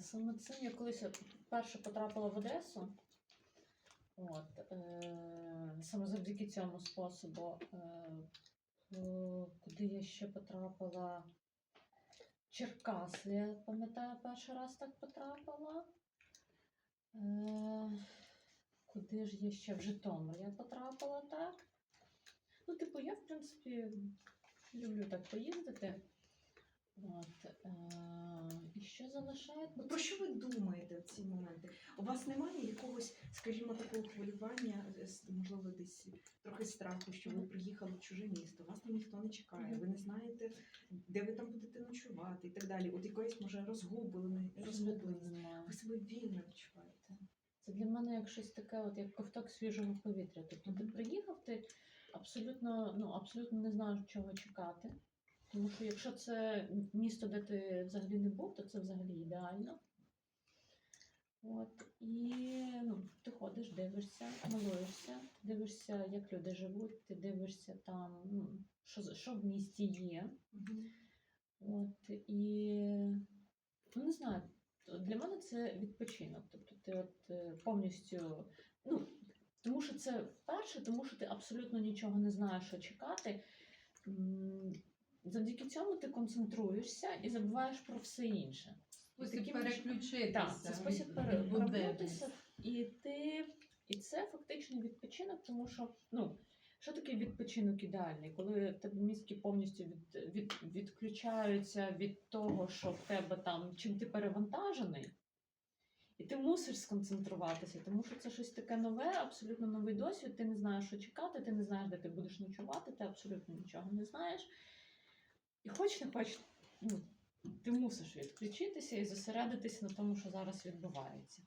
Саме цим я колись вперше потрапила в Одесу. От, е, саме завдяки цьому способу. Е, е, куди я ще потрапила? Черкаси, я пам'ятаю, перший раз так потрапила. Куди ж я ще в Житомир я потрапила так. Ну, типу, я, в принципі, люблю так поїздити. От, е, і що залишає? От Про що ви думаєте в ці моменти? У вас немає якогось, скажімо, такого хвилювання, можливо, десь трохи страху, що ви приїхали в чуже місто, вас там ніхто не чекає, ви не знаєте, де ви там будете ночувати і так далі. От якоїсь може розгублені, Абсолютно розгубленість. Ви себе вільно відчуваєте. Це для мене як щось таке, от як ковток свіжого повітря. Тобто ти приїхав, ти абсолютно, ну, абсолютно не знаєш, чого чекати. Тому що якщо це місто, де ти взагалі не був, то це взагалі ідеально. От, і ну, ти ходиш, дивишся, милуєшся, дивишся, як люди живуть, ти дивишся там, ну, що, що в місті є. От, і ну, не знаю, для мене це відпочинок. Тобто ти от е, повністю, ну, тому що це вперше, тому що ти абсолютно нічого не знаєш, що чекати. Завдяки цьому ти концентруєшся і забуваєш про все інше. Спосіб переключитися. Так, це спосіб від- пере- від перемкнутися, буденності. і ти, і це фактично відпочинок, тому що ну. Що таке відпочинок ідеальний? Коли тебе мізки повністю від, від, відключаються від того, що в тебе там чим ти перевантажений, і ти мусиш сконцентруватися, тому що це щось таке нове, абсолютно новий досвід. Ти не знаєш, що чекати, ти не знаєш, де ти будеш ночувати, ти абсолютно нічого не знаєш. І хоч не хоч, ну, ти мусиш відключитися і зосередитися на тому, що зараз відбувається.